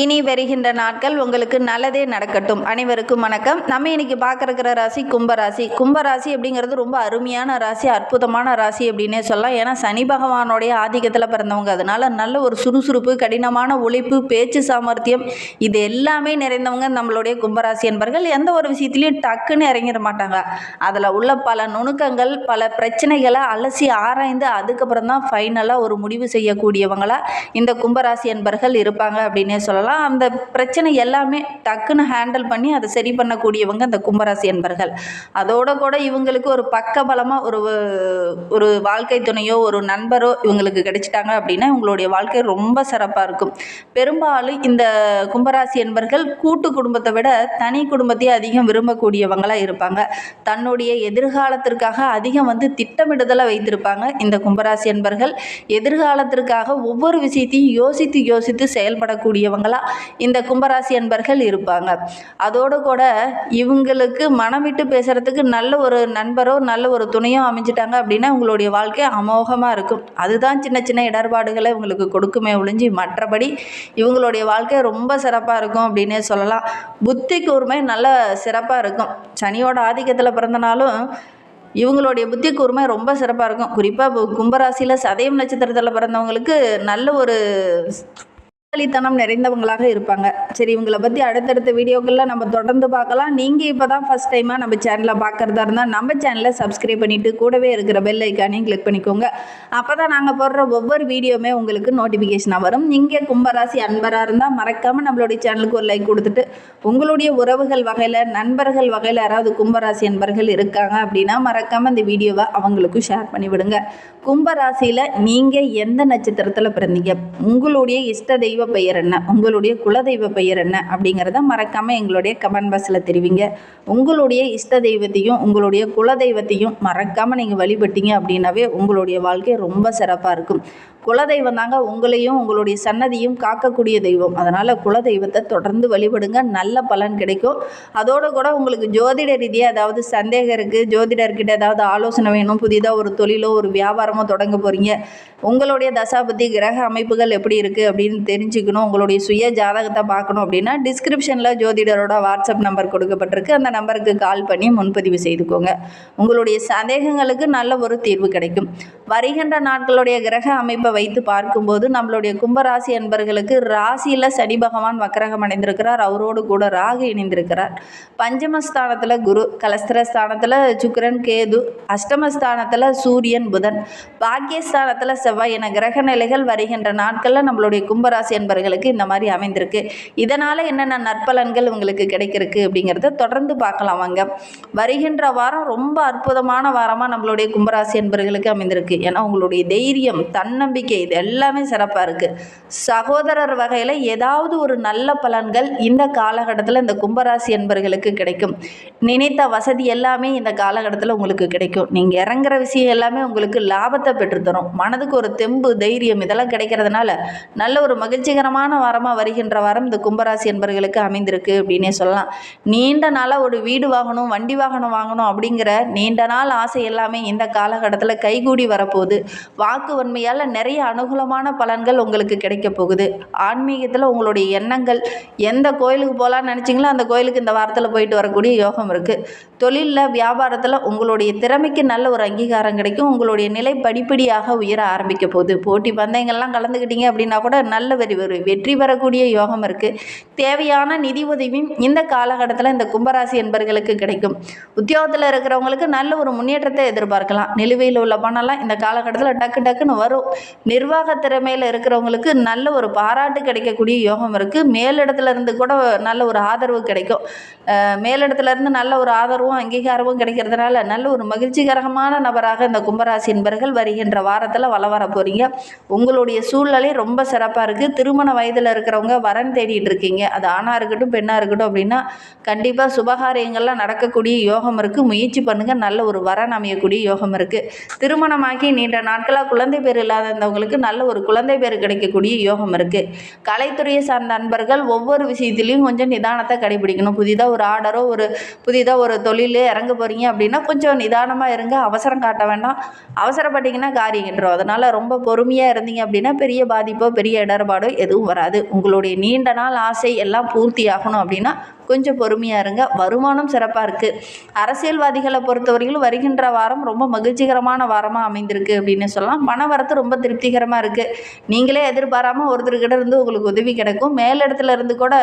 இனி வருகின்ற நாட்கள் உங்களுக்கு நல்லதே நடக்கட்டும். அனைவருக்கும் வணக்கம். நம்ம இன்னைக்கு பார்க்கறக்கிற ராசி கும்பராசி. கும்பராசி அப்படிங்கிறது ரொம்ப அருமையான ராசி அற்புதமான ராசி அப்படின்னே சொல்லலாம். ஏன்னா சனி பகவானுடைய ஆதிக்கத்தில் பிறந்தவங்க. அதனால நல்ல ஒரு சுறுசுறுப்பு கடினமான உழைப்பு பேச்சு சாமர்த்தியம் இது எல்லாமே நிறைந்தவங்க நம்மளுடைய கும்பராசி என்பர்கள். எந்த ஒரு விஷயத்துலையும் டக்குன்னு இறங்கிட மாட்டாங்க. அதில் உள்ள பல நுணுக்கங்கள் பல பிரச்சனைகளை அலசி ஆராய்ந்து அதுக்கப்புறம் தான் ஃபைனலாக ஒரு முடிவு செய்யக்கூடியவங்களா இந்த கும்பராசி என்பர்கள் இருப்பாங்க அப்படின்னே சொல்லலாம். அந்த பிரச்சனை எல்லாமே டக்குன்னு ஹேண்டில் பண்ணி அதை சரி பண்ணக்கூடியவங்க அந்த கும்பராசி என்பர்கள். அதோட கூட இவங்களுக்கு ஒரு பக்கபலமாக ஒரு ஒரு வாழ்க்கை துணையோ ஒரு நண்பரோ இவங்களுக்கு கிடைச்சிட்டாங்க அப்படின்னா இவங்களுடைய வாழ்க்கை ரொம்ப சிறப்பாக இருக்கும். பெரும்பாலும் இந்த கும்பராசி என்பர்கள் கூட்டு குடும்பத்தை விட தனி குடும்பத்தையே அதிகம் விரும்பக்கூடியவங்களாக இருப்பாங்க. தன்னுடைய எதிர்காலத்திற்காக அதிகம் வந்து திட்டமிடுதலை வைத்திருப்பாங்க இந்த கும்பராசி என்பர்கள். எதிர்காலத்திற்காக ஒவ்வொரு விஷயத்தையும் யோசித்து யோசித்து செயல்படக்கூடியவங்களா இந்த கும்பராசி என்பர்கள் இருப்பாங்க. அதோடு கூட இவங்களுக்கு மனம் விட்டு பேசுகிறதுக்கு நல்ல ஒரு நண்பரோ நல்ல ஒரு துணையோ அமைஞ்சிட்டாங்க அப்படின்னா உங்களுடைய வாழ்க்கை அமோகமாக இருக்கும். அதுதான் சின்ன சின்ன இடர்பாடுகளை இவங்களுக்கு கொடுக்குமே ஒழிஞ்சு மற்றபடி இவங்களுடைய வாழ்க்கை ரொம்ப சிறப்பாக இருக்கும் அப்படின்னே சொல்லலாம். புத்தி கூர்மை நல்ல சிறப்பாக இருக்கும். சனியோட ஆதிக்கத்தில் பிறந்தனாலும் இவங்களுடைய புத்தி கூர்மை ரொம்ப சிறப்பாக இருக்கும். குறிப்பாக கும்பராசியில் சதயம் நட்சத்திரத்தில் பிறந்தவங்களுக்கு நல்ல ஒரு புத்திசாலித்தனம் நிறைந்தவங்களாக இருப்பாங்க. சரி இவங்களை பற்றி அடுத்தடுத்த வீடியோக்களில் நம்ம தொடர்ந்து பார்க்கலாம். நீங்கள் இப்போ தான் ஃபஸ்ட் டைமாக நம்ம சேனலை பார்க்குறதா இருந்தால் நம்ம சேனலை சப்ஸ்கிரைப் பண்ணிவிட்டு கூடவே இருக்கிற பெல் ஐக்கானையும் கிளிக் பண்ணிக்கோங்க. அப்போ தான் நாங்கள் போடுற ஒவ்வொரு வீடியோவுமே உங்களுக்கு நோட்டிஃபிகேஷனாக வரும். நீங்கள் கும்பராசி அன்பராக இருந்தால் மறக்காமல் நம்மளுடைய சேனலுக்கு ஒரு லைக் கொடுத்துட்டு உங்களுடைய உறவுகள் வகையில் நண்பர்கள் வகையில் யாராவது கும்பராசி அன்பர்கள் இருக்காங்க அப்படின்னா மறக்காமல் இந்த வீடியோவை அவங்களுக்கும் ஷேர் பண்ணிவிடுங்க. கும்பராசியில் நீங்கள் எந்த நட்சத்திரத்தில் பிறந்தீங்க? உங்களுடைய இஷ்ட தெய்வ பெயர் என்ன? உங்களுடைய குலதெய்வ பெயர் என்ன? அப்படிங்கிறத மறக்காமல் எங்களுடைய கமெண்ட் பாக்ஸில் தெரிவிங்க. உங்களுடைய இஷ்ட தெய்வத்தையும் உங்களுடைய குலதெய்வத்தையும் மறக்காமல் நீங்கள் வழிபட்டீங்க அப்படின்னாவே உங்களுடைய வாழ்க்கை ரொம்ப சிறப்பாக இருக்கும். குலதெய்வம் தாங்க உங்களையும் உங்களுடைய சன்னதியும் காக்கக்கூடிய தெய்வம். அதனால் குலதெய்வத்தை தொடர்ந்து வழிபடுங்க. நல்ல பலன் கிடைக்கும். அதோடு கூட உங்களுக்கு ஜோதிட ரீதியாக ஏதாவது சந்தேகம் இருக்குது ஜோதிடர்கிட்ட ஏதாவது ஆலோசனை வேணும் புதிதாக ஒரு தொழிலோ ஒரு வியாபாரமோ தொடங்க போகிறீங்க உங்களுடைய தசாபதி கிரக அமைப்புகள் எப்படி இருக்குது அப்படின்னு தெரிஞ்சுக்கணும். உங்களுடைய சுய ஜாதகத்தை பார்க்கணும் அப்படின்னா டிஸ்கிரிப்ஷனில் ஜோதிடரோட வாட்ஸ்அப் நம்பர் கொடுக்கப்பட்டிருக்கு. அந்த நம்பருக்கு கால் பண்ணி முன்பதிவு செய்துக்கோங்க. உங்களுடைய சந்தேகங்களுக்கு நல்ல ஒரு தீர்வு கிடைக்கும். வருகின்ற நாட்களுடைய கிரக அமைப்பை வைத்து பார்க்கும்போது நம்மளுடைய கும்பராசி என்பர்களுக்கு ராசியில் சனி பகவான் வக்கரகம் அடைந்திருக்கிறார் அவரோடு கூட ராகு இணைந்திருக்கிறார். பஞ்சமஸ்தானத்தில் குரு கலஸ்திரஸ்தானத்தில் சுக்கரன் கேது அஷ்டமஸ்தானத்தில் சூரியன் புதன். பாக்கியஸ்தானத்தில் செவ்வாய் என கிரக நிலைகள் வருகின்ற நாட்களில் நம்மளுடைய கும்பராசி என்பர்களுக்கு இந்த மாதிரி அமைந்திருக்கு. இதனால் என்னென்ன நற்பலன்கள் உங்களுக்கு கிடைக்கிறதுக்கு அப்படிங்கிறத தொடர்ந்து பார்க்கலாம் வாங்க. வருகின்ற வாரம் ரொம்ப அற்புதமான வாரமாக நம்மளுடைய கும்பராசி என்பர்களுக்கு அமைந்திருக்கு. ஏன்னா உங்களுடைய தைரியம் தன்னம்பிக்கை இது எல்லாமே சிறப்பாக இருக்குது சகோதரர் வகையில் ஏதாவது ஒரு நல்ல பலன்கள் இந்த காலகட்டத்தில் இந்த கும்பராசி என்பர்களுக்கு கிடைக்கும். நினைத்த வசதி எல்லாமே இந்த காலகட்டத்தில் உங்களுக்கு கிடைக்கும். நீங்கள் இறங்குற விஷயம் எல்லாமே உங்களுக்கு லாபத்தை பெற்றுத்தரும். மனதுக்கு ஒரு தெம்பு தைரியம் இதெல்லாம் கிடைக்கிறதுனால நல்ல ஒரு மகிழ்ச்சிகரமான வாரமாக வருகின்ற வாரம் இந்த கும்பராசி என்பர்களுக்கு அமைந்திருக்கு அப்படின்னே சொல்லலாம். நீண்ட நாளாக ஒரு வீடு வாங்கணும் வண்டி வாகனம் வாங்கணும் அப்படிங்கிற நீண்ட நாள் ஆசை எல்லாமே இந்த காலகட்டத்தில் கைகூடி வரப்போகுது. வாக்கு வன்மையால் நிறைய நிறைய அனுகூலமான பலன்கள் உங்களுக்கு கிடைக்க போகுது. ஆன்மீகத்தில் உங்களுடைய எண்ணங்கள் எந்த கோயிலுக்கு போகலான்னு நினச்சிங்களோ அந்த கோயிலுக்கு இந்த வாரத்தில் போயிட்டு வரக்கூடிய யோகம் இருக்குது தொழிலில் வியாபாரத்தில் உங்களுடைய திறமைக்கு நல்ல ஒரு அங்கீகாரம் கிடைக்கும். உங்களுடைய நிலை படிப்படியாக உயர ஆரம்பிக்க போகுது. போட்டி பந்தயங்கள்லாம் கலந்துக்கிட்டீங்க அப்படின்னா கூட நல்ல வெறி ஒரு வெற்றி பெறக்கூடிய யோகம் இருக்குது தேவையான நிதி உதவியும் இந்த காலகட்டத்தில் இந்த கும்பராசி என்பர்களுக்கு கிடைக்கும். உத்தியோகத்தில் இருக்கிறவங்களுக்கு நல்ல ஒரு முன்னேற்றத்தை எதிர்பார்க்கலாம். நிலுவையில் உள்ள பணம்லாம் இந்த காலகட்டத்தில் டக்கு டக்குன்னு வரும். நிர்வாக திறமையில் இருக்கிறவங்களுக்கு நல்ல ஒரு பாராட்டு கிடைக்கக்கூடிய யோகம் இருக்குது மேலிடத்துல இருந்து கூட நல்ல ஒரு ஆதரவு கிடைக்கும். மேலிடத்துலேருந்து மேலிடத்துல இருந்து நல்ல ஒரு ஆதரவும் அங்கீகாரமும் கிடைக்கிறதுனால நல்ல ஒரு மகிழ்ச்சிகரமான நபராக இந்த கும்பராசி என்பர்கள் வருகின்ற வாரத்தில் வள வர போகிறீங்க உங்களுடைய சூழ்நிலை ரொம்ப சிறப்பாக இருக்குது திருமண வயதில் இருக்கிறவங்க வரன் தேடிட்டு இருக்கீங்க. அது ஆணாக இருக்கட்டும் பெண்ணாக இருக்கட்டும் அப்படின்னா கண்டிப்பாக சுபகாரியங்கள்லாம் நடக்கக்கூடிய யோகம் இருக்குது முயற்சி பண்ணுங்கள் நல்ல ஒரு வரன் அமையக்கூடிய யோகம் இருக்குது திருமணமாகி நீண்ட நாட்களாக குழந்தை பேர் இல்லாதவங்களுக்கு இருக்கிறவங்களுக்கு நல்ல ஒரு குழந்தை பேர் கிடைக்கக்கூடிய யோகம் இருக்குது கலைத்துறையை சார்ந்த நண்பர்கள் ஒவ்வொரு விஷயத்துலையும் கொஞ்சம் நிதானத்தை கடைபிடிக்கணும். புதிதாக ஒரு ஆர்டரோ ஒரு புதிதாக ஒரு தொழில் இறங்க போகிறீங்க அப்படின்னா கொஞ்சம் நிதானமாக இருங்க. அவசரம் காட்ட வேண்டாம். அவசரப்பட்டீங்கன்னா காரியம் கெட்டுரும் அதனால் ரொம்ப பொறுமையாக இருந்தீங்க அப்படின்னா பெரிய பாதிப்போ பெரிய இடர்பாடோ எதுவும் வராது. உங்களுடைய நீண்ட நாள் ஆசை எல்லாம் பூர்த்தி ஆகணும் அப்படின்னா கொஞ்சம் பொறுமையாக இருங்க. வருமானம் சிறப்பாக இருக்குது அரசியல்வாதிகளை பொறுத்தவரையிலும் வருகின்ற வாரம் ரொம்ப மகிழ்ச்சிகரமான வாரமாக அமைந்திருக்கு அப்படின்னு சொல்லலாம். பண வரத்து ரொம்ப திருப்திகரமாக இருக்குது நீங்களே எதிர்பாராமல் ஒருத்தர்கிட்ட இருந்து உங்களுக்கு உதவி கிடைக்கும். மேலிடத்துல இருந்து கூட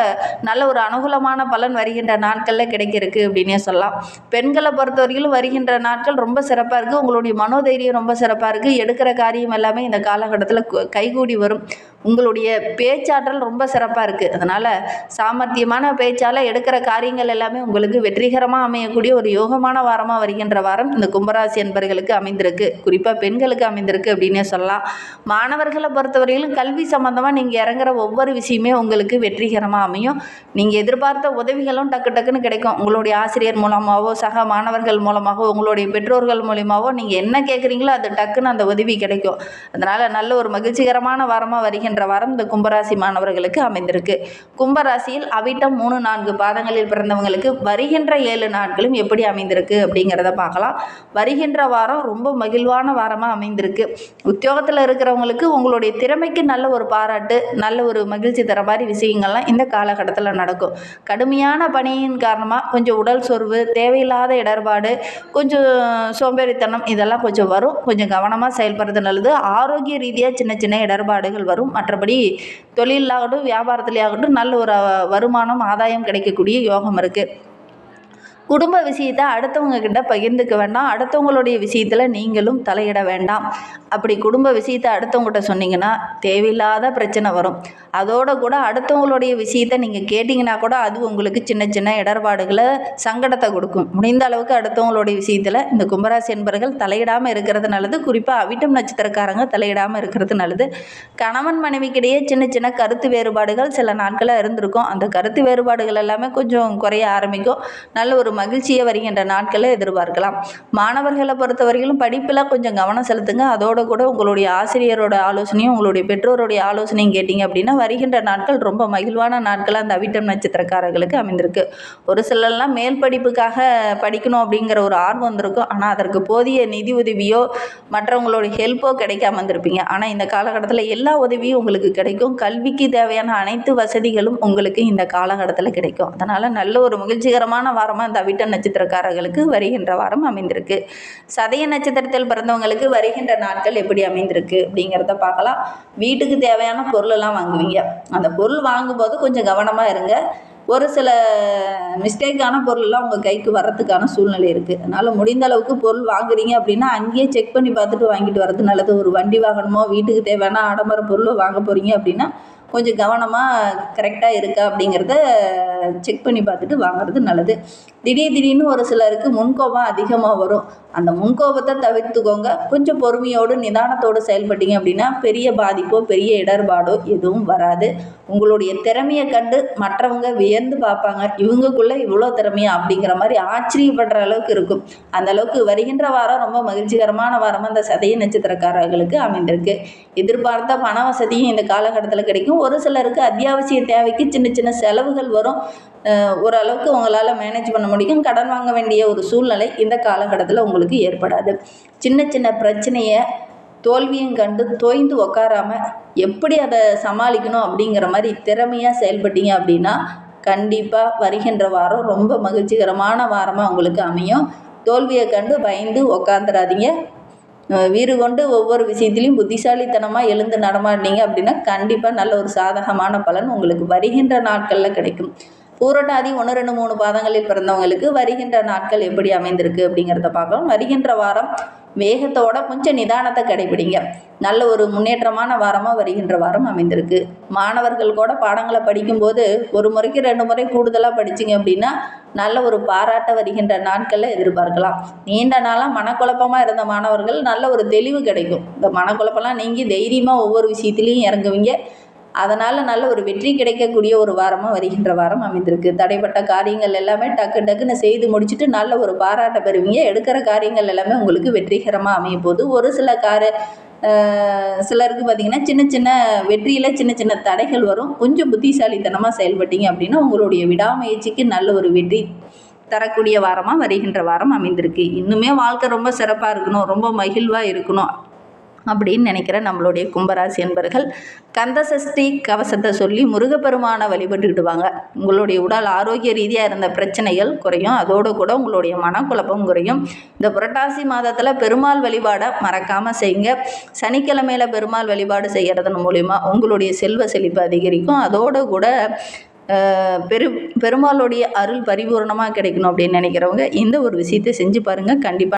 நல்ல ஒரு அனுகூலமான பலன் வருகின்ற நாட்களில் கிடைக்கிறதுக்கு அப்படின்னே சொல்லலாம். பெண்களை பொறுத்தவரையிலும் வருகின்ற நாட்கள் ரொம்ப சிறப்பாக இருக்குது உங்களுடைய மனோதைரியம் ரொம்ப சிறப்பாக இருக்குது எடுக்கிற காரியம் எல்லாமே இந்த காலகட்டத்தில் கைகூடி வரும். உங்களுடைய பேச்சாற்றல் ரொம்ப சிறப்பாக இருக்குது அதனால் சாமர்த்தியமான பேச்சால் எடுக்கிற காரியங்கள் எல்லாமே உங்களுக்கு வெற்றிகரமாக அமையக்கூடிய ஒரு யோகமான வாரமாக வருகின்ற வாரம் இந்த கும்பராசி என்பர்களுக்கு அமைந்திருக்கு. குறிப்பாக பெண்களுக்கு அமைந்திருக்கு அப்படின்னே சொல்லலாம். மாணவர்களை பொறுத்தவரையிலும் கல்வி சம்மந்தமாக நீங்கள் இறங்குற ஒவ்வொரு விஷயமே உங்களுக்கு வெற்றிகரமாக அமையும். நீங்கள் எதிர்பார்த்த உதவிகளும் டக்கு டக்குன்னு கிடைக்கும். உங்களுடைய ஆசிரியர் மூலமாகவோ சக மாணவர்கள் மூலமாகவோ உங்களுடைய பெற்றோர்கள் மூலியமாகவோ நீங்கள் என்ன கேட்குறீங்களோ அது டக்குன்னு அந்த உதவி கிடைக்கும். அதனால் நல்ல ஒரு மகிழ்ச்சிகரமான வாரமாக வருகின்ற என்ற வாரம் இந்த கும்பராசி மாணவர்களுக்கு அமைந்திருக்கு. கும்பராசியில் அவிட்டம் மூணு நான்கு பாதங்களில் பிறந்தவங்களுக்கு வருகின்ற ஏழு நாட்களும் எப்படி அமைந்திருக்கு அப்படிங்கிறத பார்க்கலாம். வருகின்ற வாரம் ரொம்ப மகிழ்வான வாரமாக அமைந்திருக்கு. உத்தியோகத்தில் இருக்கிறவங்களுக்கு உங்களுடைய திறமைக்கு நல்ல ஒரு பாராட்டு நல்ல ஒரு மகிழ்ச்சி தர மாதிரி விஷயங்கள்லாம் இந்த காலகட்டத்தில் நடக்கும். கடுமையான பணியின் காரணமாக கொஞ்சம் உடல் சொர்வு தேவையில்லாத இடர்பாடு கொஞ்சம் சோம்பேறித்தனம் இதெல்லாம் கொஞ்சம் வரும். கொஞ்சம் கவனமாக செயல்படுறது நல்லது. ஆரோக்கிய ரீதியாக சின்ன சின்ன இடர்பாடுகள் வரும். மற்றபடி தொழிலாகட்டும் வியாபாரத்துலேயாகட்டும் நல்ல ஒரு வருமானம் ஆதாயம் கிடைக்கக்கூடிய யோகம் இருக்குது குடும்ப விஷயத்தை அடுத்தவங்க கிட்ட பகிர்ந்துக்க வேண்டாம். அடுத்தவங்களுடைய விஷயத்தில் நீங்களும் தலையிட வேண்டாம். அப்படி குடும்ப விஷயத்தை அடுத்தவங்ககிட்ட சொன்னீங்கன்னா தேவையில்லாத பிரச்சனை வரும். அதோட கூட அடுத்தவங்களுடைய விஷயத்தை நீங்கள் கேட்டிங்கன்னா கூட அது உங்களுக்கு சின்ன சின்ன இடர்பாடுகளை சங்கடத்தை கொடுக்கும். முடிந்த அளவுக்கு அடுத்தவங்களுடைய விஷயத்தில் இந்த கும்பராசி என்பர்கள் தலையிடாமல் இருக்கிறது நல்லது. குறிப்பாக அவிட்டம் நட்சத்திரக்காரங்க தலையிடாமல் இருக்கிறது நல்லது. கணவன் மனைவிக்கிடையே சின்ன சின்ன கருத்து வேறுபாடுகள் சில நாட்களாக இருந்திருக்கும். அந்த கருத்து வேறுபாடுகள் எல்லாமே கொஞ்சம் குறைய ஆரம்பிக்கும். நல்ல ஒரு மகிழ்ச்சியை வருகின்ற நாட்களை எதிர்பார்க்கலாம். மாணவர்களை பொறுத்தவரையிலும் படிப்பில் கொஞ்சம் கவனம் செலுத்துங்க. அதோட கூட உங்களுடைய ஆசிரியரோட ஆலோசனையும் உங்களுடைய பெற்றோருடைய ஆலோசனையும் கேட்டிங்க அப்படின்னா வருகின்ற நாட்கள் ரொம்ப மகிழ்வான நாட்களாக அந்த அவிட்டம் நட்சத்திரக்காரர்களுக்கு அமைந்திருக்கு. ஒரு சிலர்லாம் மேல் படிப்புக்காக படிக்கணும் அப்படிங்கிற ஒரு ஆர்வம் வந்திருக்கும். ஆனால் அதற்கு போதிய நிதி உதவியோ மற்றவங்களுடைய ஹெல்ப்போ கிடைக்காம வந்திருப்பீங்க. ஆனால் இந்த காலகட்டத்தில் எல்லா உதவியும் உங்களுக்கு கிடைக்கும். கல்விக்கு தேவையான அனைத்து வசதிகளும் உங்களுக்கு இந்த காலகட்டத்தில் கிடைக்கும். அதனால் நல்ல ஒரு மகிழ்ச்சிகரமான வாரமாக இந்த அவிட்ட நட்சத்திரக்காரர்களுக்கு வருகின்ற வாரம் அமைந்திருக்கு. சதய நட்சத்திரத்தில் பிறந்தவங்களுக்கு வருகின்ற நாட்கள் எப்படி அமைந்திருக்கு அப்படிங்கிறத பார்க்கலாம். வீட்டுக்கு தேவையான பொருளெல்லாம் வாங்குவீங்க. அந்த பொருள் வாங்கும்போது கொஞ்சம் கவனமாக இருங்க. ஒரு சில மிஸ்டேக்கான பொருள்லாம் உங்கள் கைக்கு வர்றதுக்கான சூழ்நிலை இருக்குது அதனால் முடிந்த அளவுக்கு பொருள் வாங்குறீங்க அப்படின்னா அங்கேயே செக் பண்ணி பார்த்துட்டு வாங்கிட்டு வர்றது நல்லது. ஒரு வண்டி வாங்கணுமோ வீட்டுக்கு தேவையான ஆடம்பர பொருள் வாங்க போகிறீங்க அப்படின்னா கொஞ்சம் கவனமாக கரெக்டாக இருக்கா அப்படிங்கிறத செக் பண்ணி பார்த்துட்டு வாங்குறது நல்லது. திடீர் திடீர்னு ஒரு சிலருக்கு முன்கோபம் அதிகமாக வரும். அந்த முன்கோபத்தை தவிர்த்துக்கோங்க. கொஞ்சம் பொறுமையோடு நிதானத்தோடு செயல்பட்டீங்க அப்படின்னா பெரிய பாதிப்போ பெரிய இடர்பாடோ எதுவும் வராது. உங்களுடைய திறமையை கண்டு மற்றவங்க வியந்து பார்ப்பாங்க. இவங்கக்குள்ளே இவ்வளோ திறமையா அப்படிங்கிற மாதிரி ஆச்சரியப்படுற அளவுக்கு இருக்கும். அந்த அளவுக்கு வருகின்ற வாரம் ரொம்ப மகிழ்ச்சிகரமான வாரமாக அந்த சதய நட்சத்திரக்காரர்களுக்கு அமைந்திருக்கு. எதிர்பார்த்த பண வசதியும் இந்த காலகட்டத்தில் கிடைக்கும். ஒரு சிலருக்கு அத்தியாவசிய தேவைக்கு சின்ன சின்ன செலவுகள் வரும். ஓரளவுக்கு உங்களால் மேனேஜ் பண்ண முடியும். கடன் வாங்க வேண்டிய ஒரு சூழ்நிலை இந்த காலகட்டத்தில் உங்களுக்கு ஏற்படாது. சின்ன சின்ன பிரச்சனையை தோல்வியும் கண்டு தோய்ந்து உக்காராமல் எப்படி அதை சமாளிக்கணும் அப்படிங்கிற மாதிரி திறமையாக செயல்பட்டீங்க அப்படின்னா கண்டிப்பாக வருகின்ற வாரம் ரொம்ப மகிழ்ச்சிகரமான வாரமாக உங்களுக்கு அமையும். தோல்வியை கண்டு பயந்து உக்காந்துடாதீங்க வீறு கொண்டு ஒவ்வொரு விஷயத்திலையும் புத்திசாலித்தனமாக எழுந்து நடமாடினீங்க அப்படின்னா கண்டிப்பாக நல்ல ஒரு சாதகமான பலன் உங்களுக்கு வருகின்ற நாட்களில் கிடைக்கும். பூரட்டாதி ஒன்று ரெண்டு மூணு பாதங்களில் பிறந்தவங்களுக்கு வருகின்ற நாட்கள் எப்படி அமைந்திருக்கு அப்படிங்கிறத பார்க்கலாம். வருகின்ற வாரம் வேகத்தோட கொஞ்சம் நிதானத்தை கடைபிடிங்க. நல்ல ஒரு முன்னேற்றமான வாரமாக வருகின்ற வாரம் அமைந்திருக்கு. மாணவர்கள் கூட பாடங்களை படிக்கும்போது ஒரு முறைக்கு ரெண்டு முறை கூடுதலாக படிச்சிங்க அப்படின்னா நல்ல ஒரு பாராட்ட வருகின்ற நாட்களில் எதிர்பார்க்கலாம். நீண்ட நாளாக மனக்குழப்பமாக இருந்த மாணவர்கள் நல்ல ஒரு தெளிவு கிடைக்கும். இந்த மனக்குழப்பெல்லாம் நீங்கி தைரியமாக ஒவ்வொரு விஷயத்துலையும் இறங்குவீங்க. அதனால் நல்ல ஒரு வெற்றி கிடைக்கக்கூடிய ஒரு வாரமாக வருகின்ற வாரம் அமைந்திருக்கு. தடைப்பட்ட காரியங்கள் எல்லாமே டக்கு டக்குன்னு செய்து முடிச்சுட்டு நல்ல ஒரு பாராட்ட பெறுவீங்க. எடுக்கிற காரியங்கள் எல்லாமே உங்களுக்கு வெற்றிகரமாக அமைய போகுது. ஒரு சில கார சிலருக்கு பார்த்திங்கன்னா சின்ன சின்ன வெற்றியில் சின்ன சின்ன தடைகள் வரும். கொஞ்சம் புத்திசாலித்தனமாக செயல்பட்டீங்க அப்படின்னா உங்களுடைய விடாமுயற்சிக்கு நல்ல ஒரு வெற்றி தரக்கூடிய வாரமாக வருகின்ற வாரம் அமைந்திருக்கு. இன்னுமே வாழ்க்கை ரொம்ப சிறப்பாக இருக்கணும். ரொம்ப மகிழ்வாக இருக்கணும். அப்படின்னு நினைக்கிற நம்மளுடைய கும்பராசி என்பர்கள் கந்த சஷ்டி கவசத்தை சொல்லி முருகப்பெருமானை வழிபட்டுக்கிடுவாங்க. உங்களுடைய உடல் ஆரோக்கிய ரீதியாக இருந்த பிரச்சனைகள் குறையும். அதோடு கூட உங்களுடைய மனக்குழப்பம் குறையும். இந்த புரட்டாசி மாதத்தில் பெருமாள் வழிபாடை மறக்காமல் செய்யுங்க. சனிக்கிழமையில் பெருமாள் வழிபாடு செய்கிறதன் மூலிமா உங்களுடைய செல்வ செழிப்பு அதிகரிக்கும். அதோடு கூட பெரு பெருமாளுடைய அருள் பரிபூர்ணமாக கிடைக்கணும் அப்படின்னு நினைக்கிறவங்க இந்த ஒரு விஷயத்தை செஞ்சு பாருங்கள் கண்டிப்பாக